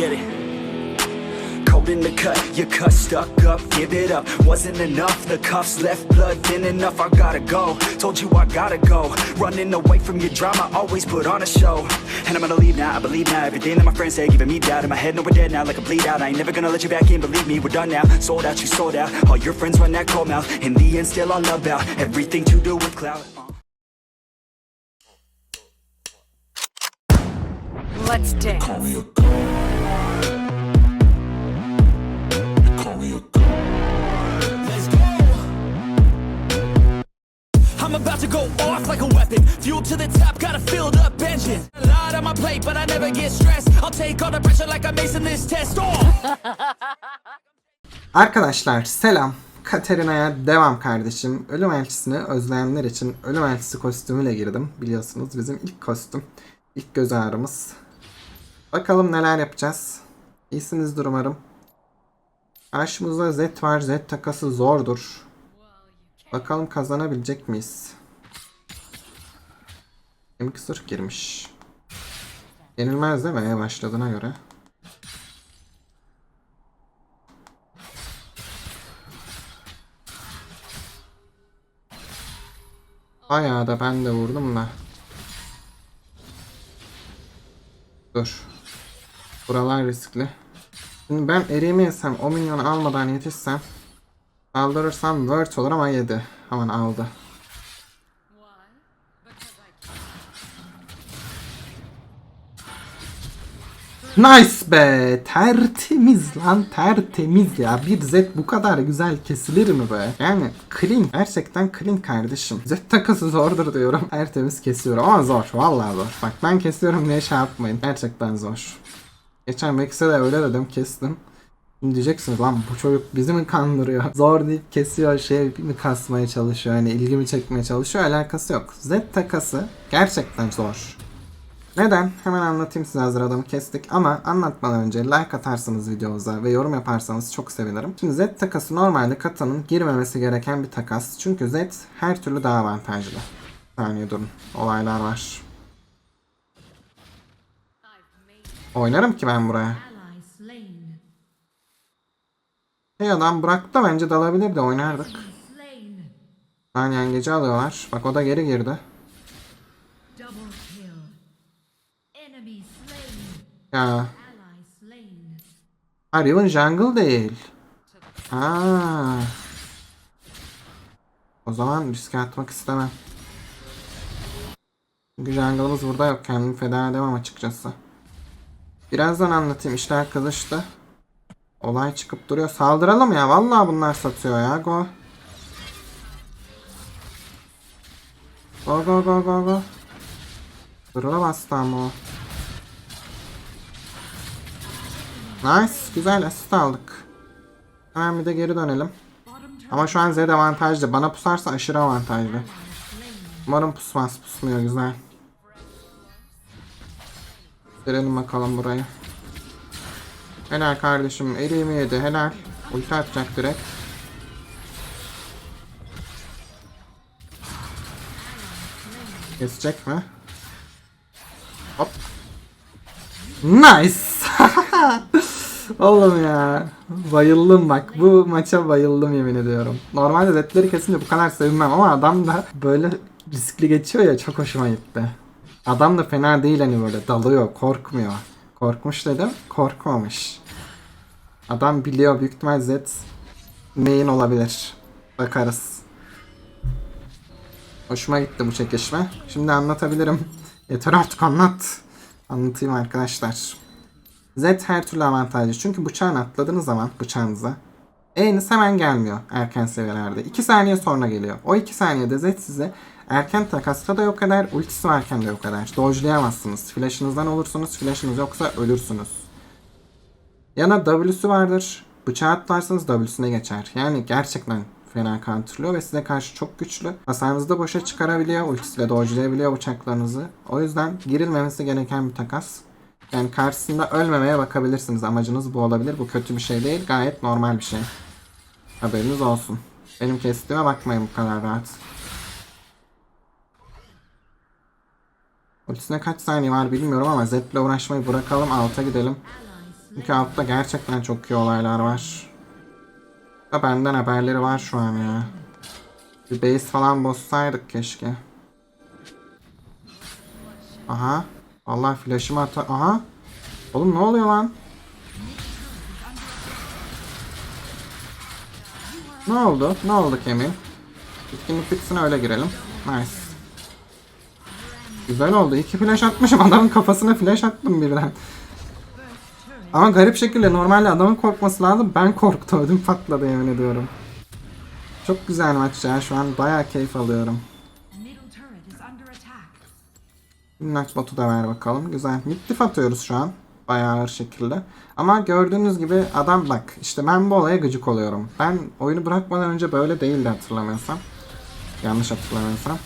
get it. Cold in the cut, your cut stuck up, give it up. Wasn't enough, the cuffs left blood thin enough. I gotta go. Told you I gotta go. Running away from your drama, always put on a show. And I'm gonna leave now, I believe now. Everything that my friends say, giving me doubt. In my head, no, we're dead now, like a bleed out. I ain't never gonna let you back in, believe me, we're done now. Sold out, you sold out. All your friends run that cold mouth. In the end, still all about everything to do with clout. Let's dance. To go off like a weapon. Fuel to the top, got a filled up engine. A lot on my plate, but I never get stressed. I'll take all the pressure like I'm acing this test. Arkadaşlar selam. Katerina'ya devam kardeşim. Ölüm elçisini özleyenler için ölüm elçisi kostümüyle girdim. Biliyorsunuz bizim ilk kostüm. İlk göz ağrımız. Bakalım neler yapacağız. İyisinizdir umarım. Karşımızda Z var. Z takası zordur. Bakalım kazanabilecek miyiz? Kemik sırf girmiş. Yenilmez değil mi? Başladığına göre. Bayağı da ben de vurdum da. Dur. Buralar riskli. Şimdi ben eriyemeyesem o minyonu almadan yetişsem saldırırsam word olur ama yedi. Aman aldı. Nice be! Tertemiz lan tertemiz ya. Bir Z bu kadar güzel kesilir mi be? Yani clean. Gerçekten clean kardeşim. Z takası zordur diyorum. Tertemiz kesiyorum ama zor. Vallahi zor. Bak ben kesiyorum diye şey yapmayın. Gerçekten zor. Geçen Max'e de öyle dedim kestim. Şimdi diyeceksiniz lan bu çocuk bizi mi kandırıyor? Zor deyip kesiyor şey mi kasmaya çalışıyor? Yani ilgimi çekmeye çalışıyor. Alakası yok. Z takası gerçekten zor. Neden? Hemen anlatayım size hazır adamı kestik ama anlatmadan önce like atarsanız videomuza ve yorum yaparsanız çok sevinirim. Şimdi Z takası normalde katanın girmemesi gereken bir takas. Çünkü Z her türlü daha avantajlı. Bir saniye durun. Olaylar var. Oynarım ki ben buraya. Hey adam bıraktı bence dalabilir de oynardık. Lan yengeci alıyorlar. Bak o da geri girdi. Ya. Ha Riven jungle değil. Ha. O zaman riske atmak istemem. Çünkü jungle'ımız burada yok. Kendimi feda edemem açıkçası. Birazdan anlatayım. İşler kızıştı. Olay çıkıp duruyor. Saldıralım ya. Vallahi bunlar satıyor ya. Go. Go go go go go. Dırıla bastı ama o. Nice. Güzel asist aldık. Hemen bir de geri dönelim. Ama şu an Z avantajlı. Bana pusarsa aşırı avantajlı. Umarım pusmaz. Pusmuyor. Güzel. Görelim bakalım burayı. Helal kardeşim. Eriğimi yedi. Helal. Ulti atacak direkt. Kesecek mi? Hop. Nice. Oğlum ya. Bayıldım bak. Bu maça bayıldım yemin ediyorum. Normalde zetleri kesince bu kadar sevinmem ama adam da böyle riskli geçiyor ya çok hoşuma gitti. Adam da fena değil hani böyle dalıyor, korkmuyor. Korkmuş dedim, korkmamış. Adam biliyor büyük ihtimal Z neyin olabilir. Bakarız. Hoşuma gitti bu çekişme. Şimdi anlatabilirim. Yeter artık anlat. Anlatayım arkadaşlar. Z her türlü avantajlı. Çünkü bıçağını atladığınız zaman bıçağınıza E'niz hemen gelmiyor erken seviyelerde. 2 saniye sonra geliyor. O 2 saniyede Z size erken takasta da yok eder, ultisi varken de yok eder. Dodge'layamazsınız. Flash'ınızdan olursunuz, flash'ınız yoksa ölürsünüz. Yana W'su vardır. Bıçağı atlarsanız W'sine geçer. Yani gerçekten fena counterlıyor ve size karşı çok güçlü. Hasarınızı da boşa çıkarabiliyor. Ultisiyle dodge'layabiliyor bıçaklarınızı. O yüzden girilmemesi gereken bir takas. Yani karşısında ölmemeye bakabilirsiniz. Amacınız bu olabilir. Bu kötü bir şey değil. Gayet normal bir şey. Haberiniz olsun. Benim kestiğime bakmayın bu kadar rahat. Ultisine kaç saniye var bilmiyorum ama Zed'le uğraşmayı bırakalım. Alta gidelim. Çünkü altta gerçekten çok iyi olaylar var. Da benden haberleri var şu an ya. Bir base falan bozsaydık keşke. Aha. Allah flash'ımı ata... Aha. Oğlum ne oluyor lan? Ne oldu? Ne oldu Kemil? Bitkinlik bitsin öyle girelim. Nice. Güzel oldu. İki flash atmışım. Adamın kafasına flash attım birden. Ama garip şekilde normalde adamın korkması lazım. Ben korktum. Ödüm patladı yemin ediyorum. Çok güzel maç ya. Şu an bayağı keyif alıyorum. Minnak botu da ver bakalım. Güzel. Mittif atıyoruz şu an. Bayağı ağır şekilde. Ama gördüğünüz gibi adam bak. işte ben bu olaya gıcık oluyorum. Ben oyunu bırakmadan önce böyle değildi hatırlamıyorsam. Yanlış hatırlamıyorsam.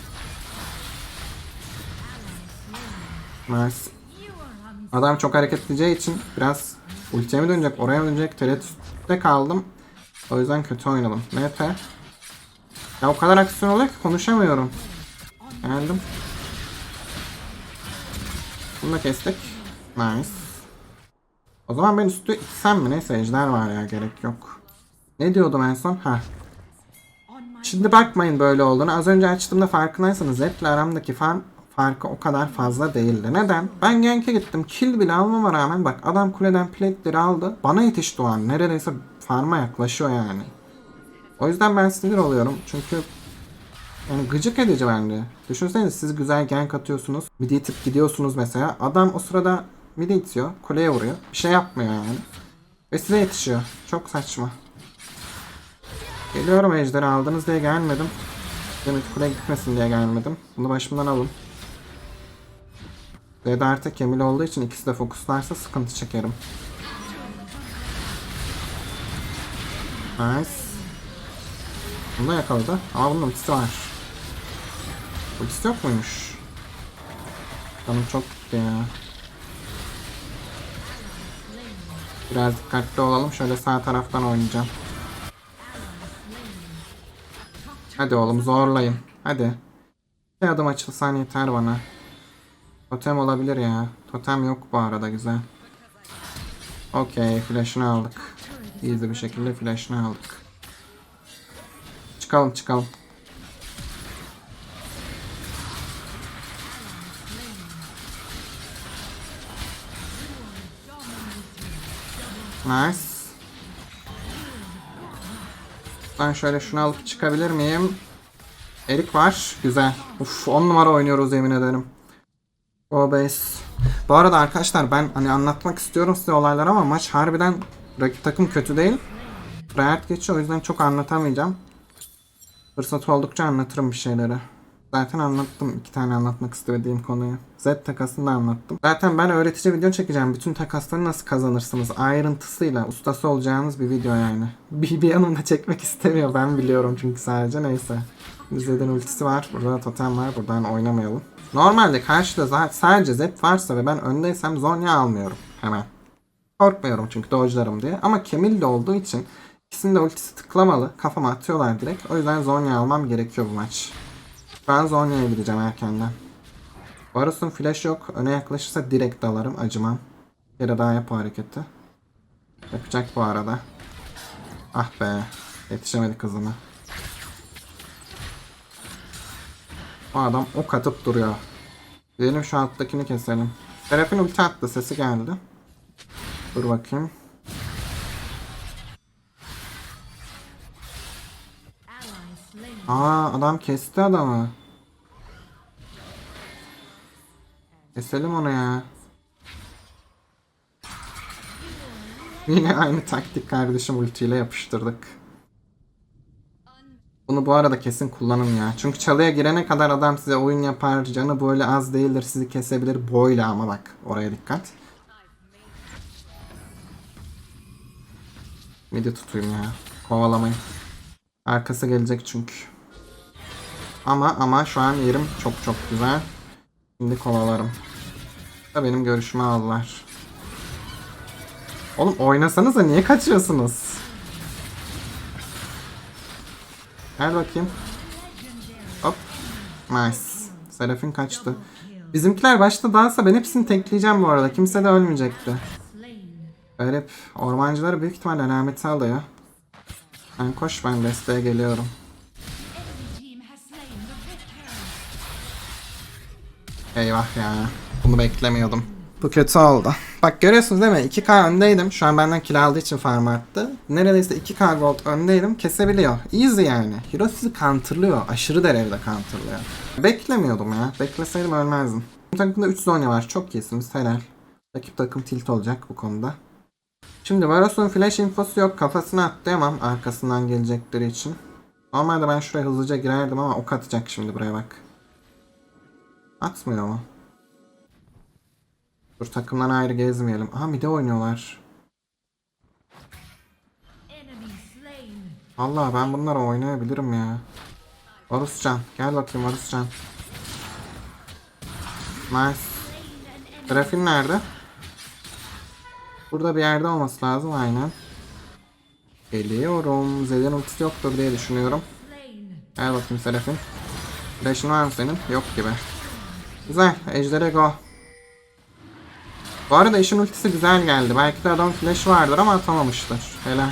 Nice. Adam çok hareketleyeceği için biraz ultiye mi dönecek, oraya mı dönecek tereddütte kaldım. O yüzden kötü oynadım. NT. Ya o kadar aksiyon oluyor ki konuşamıyorum. Geldim. Bunu da kestik. Nice. O zaman ben üstü içsem mi? Neyse ejder var ya gerek yok. Ne diyordum en son? Ha. Şimdi bakmayın böyle olduğunu. Az önce açtığımda farkındaysanız Zed ile aramdaki farm farkı o kadar fazla değildi. Neden? Ben Genk'e gittim. Kill bile almama rağmen bak adam kuleden plate'leri aldı. Bana yetişti o an. Neredeyse farma yaklaşıyor yani. O yüzden ben sinir oluyorum. Çünkü yani gıcık edici bence. Düşünsenize siz güzel gank atıyorsunuz. Midi itip gidiyorsunuz mesela. Adam o sırada midi itiyor. Kuleye vuruyor. Bir şey yapmıyor yani. Ve size yetişiyor. Çok saçma. Geliyorum ejderi aldınız diye gelmedim. Demet kule gitmesin diye gelmedim. Bunu başımdan alın. Zed artık Emil olduğu için ikisi de fokuslarsa sıkıntı çekerim. Nice. Bunu da yakaladı. Ama bunun ultisi var. Ultisi yok muymuş? Canım çok gitti ya. Biraz dikkatli olalım. Şöyle sağ taraftan oynayacağım. Hadi oğlum zorlayın. Hadi. Bir adım açılsan yeter bana. Totem olabilir ya. Totem yok bu arada güzel. Okey flash'ını aldık. Easy bir şekilde flash'ını aldık. Çıkalım çıkalım. Nice. Ben şöyle şunu alıp çıkabilir miyim? Erik var. Güzel. Uf 10 numara oynuyoruz yemin ederim. O base. Bu arada arkadaşlar ben hani anlatmak istiyorum size olaylar ama maç harbiden rakip takım kötü değil. Riot geçiyor o yüzden çok anlatamayacağım. Fırsat oldukça anlatırım bir şeyleri. Zaten anlattım iki tane anlatmak istediğim konuyu. Z takasını da anlattım. Zaten ben öğretici video çekeceğim. Bütün takasları nasıl kazanırsınız ayrıntısıyla ustası olacağınız bir video yani. Bir, bir yanımda çekmek istemiyor ben biliyorum çünkü sadece neyse. Zed'in ultisi var. Burada totem var. Buradan oynamayalım. Normalde karşıda sadece Zed varsa ve ben öndeysem Zonya almıyorum hemen. Korkmuyorum çünkü dodge'larım diye. Ama Kemil de olduğu için ikisinin de ultisi tıklamalı. Kafama atıyorlar direkt. O yüzden Zonya almam gerekiyor bu maç. Ben Zonya'ya gideceğim erkenden. Varus'un flash yok. Öne yaklaşırsa direkt dalarım. Acımam. Bir kere daha yap hareketi. Yapacak bu arada. Ah be. Yetişemedi kızına. O adam ok atıp duruyor. Gidelim şu alttakini keselim. Serafin ulti attı. Sesi geldi. Dur bakayım. Aa adam kesti adamı. Keselim onu ya. Yine aynı taktik kardeşim ultiyle yapıştırdık. Bunu bu arada kesin kullanın ya. Çünkü çalıya girene kadar adam size oyun yapar. Canı böyle az değildir sizi kesebilir. Boyla ama bak oraya dikkat. Midi tutayım ya. Kovalamayın. Arkası gelecek çünkü. Ama ama şu an yerim çok çok güzel. Şimdi kovalarım. Da benim görüşümü aldılar. Oğlum oynasanıza niye kaçıyorsunuz? Gel bakayım. Hop. Nice. Serafin kaçtı. Bizimkiler başta dansa ben hepsini tekleyeceğim bu arada. Kimse de ölmeyecekti. Garip. Ormancıları büyük ihtimalle alameti alıyor. Ben koş ben desteğe geliyorum. Eyvah ya. Bunu beklemiyordum. Bu kötü oldu. Bak görüyorsunuz değil mi? 2K öndeydim. Şu an benden kill aldığı için farm arttı. Neredeyse 2K gold öndeydim. Kesebiliyor. Easy yani. Hero sizi counterlıyor. Aşırı derecede counterlıyor. Beklemiyordum ya. Bekleseydim ölmezdim. Bu takımda 3 zone var. Çok iyisiniz. Helal. Rakip takım tilt olacak bu konuda. Şimdi Varos'un flash infosu yok. Kafasına atlayamam arkasından gelecekleri için. Normalde ben şuraya hızlıca girerdim ama ok atacak şimdi buraya bak. Atmıyor mu? Dur takımdan ayrı gezmeyelim. Aha mide oynuyorlar. Allah ben bunları oynayabilirim ya. Varuscan gel bakayım Varuscan. Nice. Grafin nerede? Burada bir yerde olması lazım aynen. Geliyorum. Zed'in ultisi yoktur diye düşünüyorum. Gel bakayım Serafin. Flash'ın var mı senin? Yok gibi. Güzel. Ejder'e go. Bu arada işin ultisi güzel geldi. Belki de adam flash vardır ama atamamıştır. Helal.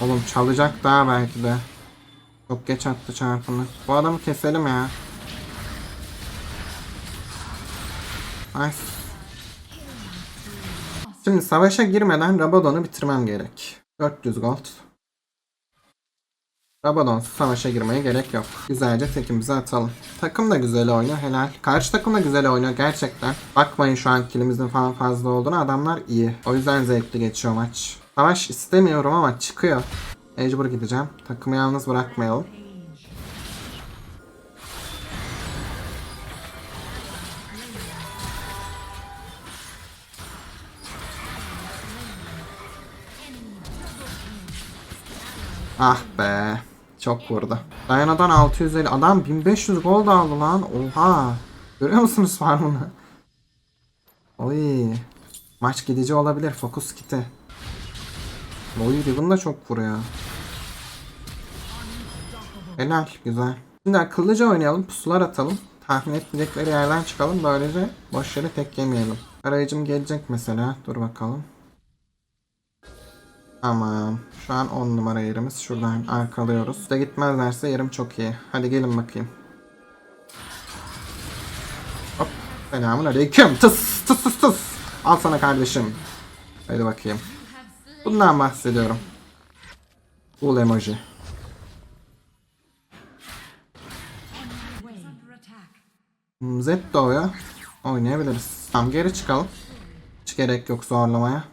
Oğlum çalacak daha belki de. Çok geç attı çarpını. Bu adamı keselim ya. Nice. Şimdi savaşa girmeden Rabadon'u bitirmem gerek. 400 gold. Rabadon'suz savaşa girmeye gerek yok. Güzelce tekimizi atalım. Takım da güzel oynuyor helal. Karşı takım da güzel oynuyor gerçekten. Bakmayın şu an kilimizin falan fazla olduğunu adamlar iyi. O yüzden zevkli geçiyor maç. Savaş istemiyorum ama çıkıyor. Mecbur gideceğim. Takımı yalnız bırakmayalım. Ah be. Çok vurdu. Dayana'dan 650. Adam 1500 gol da aldı lan. Oha. Görüyor musunuz farmını? Oy. Maç gidici olabilir. Fokus kiti. Oy Riven da çok vuruyor. Helal. Güzel. Şimdi akıllıca oynayalım. Pusular atalım. Tahmin etmeyecekleri yerden çıkalım. Böylece boş yere tek yemeyelim. Arayıcım gelecek mesela. Dur bakalım. Tamam. Şu an 10 numara yerimiz. Şuradan arkalıyoruz. Da gitmezlerse yerim çok iyi. Hadi gelin bakayım. Hop. Selamun aleyküm. Tıs tıs tıs tıs. Al sana kardeşim. Hadi bakayım. Bundan bahsediyorum. Cool emoji. Is under attack. Hmm, Z doğuyor. Oynayabiliriz. Tamam geri çıkalım. Hiç gerek yok zorlamaya.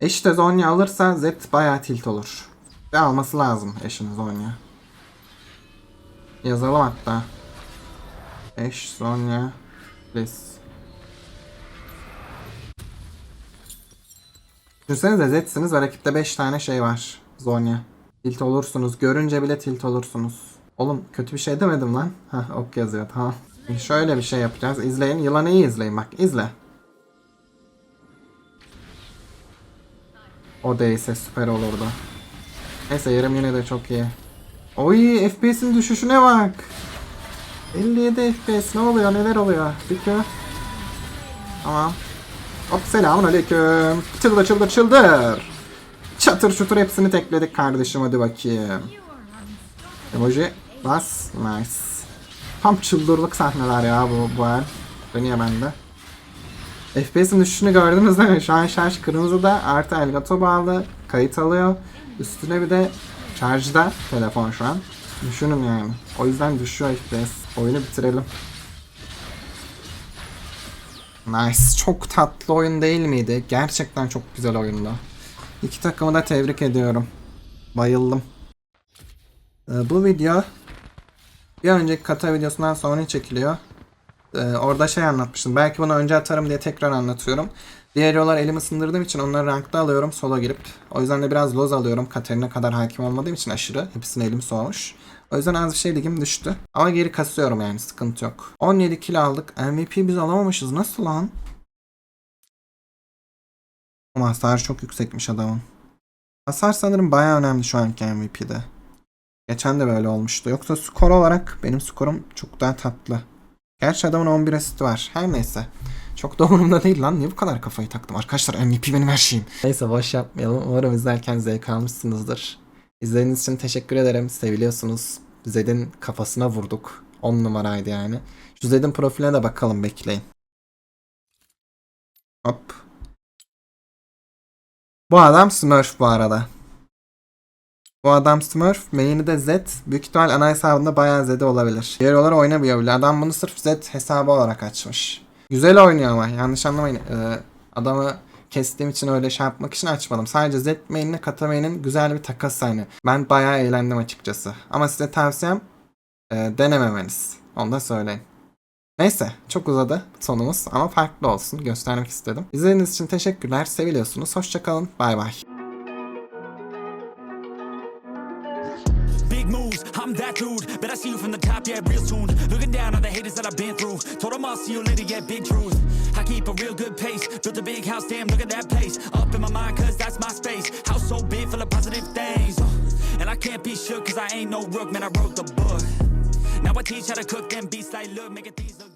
Eş de Zonya alırsa Z bayağı tilt olur. Ve alması lazım eşin Zonya. Yazalım hatta. Eş Zonya Bliss. Düşünsenize Z'siniz ve rakipte 5 tane şey var. Zonya. Tilt olursunuz. Görünce bile tilt olursunuz. Oğlum kötü bir şey demedim lan. Hah ok yazıyor tamam. Şöyle bir şey yapacağız. İzleyin. Yılanı iyi izleyin bak. izle. O değilse süper olurdu. Neyse yerim yine de çok iyi. Oy FPS'in düşüşüne bak. 57 FPS ne oluyor neler oluyor? Bitiyor. Tamam. Hop selamun aleyküm. Çıldır çıldır çıldır. Çatır çutur hepsini tekledik kardeşim hadi bakayım. Emoji bas nice. Tam çıldırlık sahneler ya bu bu el. Dönüyor bende. FPS'in düşüşünü gördünüz değil mi? Şu an şarj kırmızıda artı Elgato bağlı kayıt alıyor. Üstüne bir de şarjda telefon şu an. Düşünün yani. O yüzden düşüyor FPS. Oyunu bitirelim. Nice. Çok tatlı oyun değil miydi? Gerçekten çok güzel oyundu. İki takımı da tebrik ediyorum. Bayıldım. Ee, bu video bir önceki kata videosundan sonra çekiliyor. Ee, orada şey anlatmıştım. Belki bunu önce atarım diye tekrar anlatıyorum. Diğer yollar elimi sındırdığım için onları rankta alıyorum sola girip. O yüzden de biraz loz alıyorum. Katerina kadar hakim olmadığım için aşırı. Hepsine elim soğumuş. O yüzden az bir şey ligim düştü. Ama geri kasıyorum yani sıkıntı yok. 17 kill aldık. MVP biz alamamışız. Nasıl lan? Ama hasar çok yüksekmiş adamın. Hasar sanırım bayağı önemli şu anki MVP'de. Geçen de böyle olmuştu. Yoksa skor olarak benim skorum çok daha tatlı. Gerçi adamın 11 asisti var. Her neyse. Çok da umurumda değil lan. Niye bu kadar kafayı taktım? Arkadaşlar MVP benim her şeyim. Neyse boş yapmayalım. Umarım izlerken zevk almışsınızdır. İzlediğiniz için teşekkür ederim. Seviliyorsunuz. Zed'in kafasına vurduk. 10 numaraydı yani. Şu Zed'in profiline de bakalım bekleyin. Hop. Bu adam Smurf bu arada. Bu adam Smurf, main'i de Z. Büyük ihtimal ana hesabında bayağı Z'de olabilir. Diğer olarak oynamıyor bile. Adam bunu sırf Z hesabı olarak açmış. Güzel oynuyor ama yanlış anlamayın. Ee, adamı kestiğim için öyle şey yapmak için açmadım. Sadece Z main'le Kata main'in güzel bir takas aynı. Ben bayağı eğlendim açıkçası. Ama size tavsiyem e, denememeniz. Onu da söyleyeyim. Neyse çok uzadı sonumuz ama farklı olsun göstermek istedim. İzlediğiniz için teşekkürler. Seviliyorsunuz. Hoşçakalın. Bay bay. I'm that dude. Bet I see you from the top, yeah, real soon. Looking down on the haters that I've been through. Told them I'll see you later, yeah, big truth. I keep a real good pace. Built a big house, damn, look at that place. Up in my mind, cause that's my space. House so big, full of positive things. Uh, And I can't be shook, cause I ain't no rook, man, I wrote the book. Now I teach how to cook them beats like, look, making things look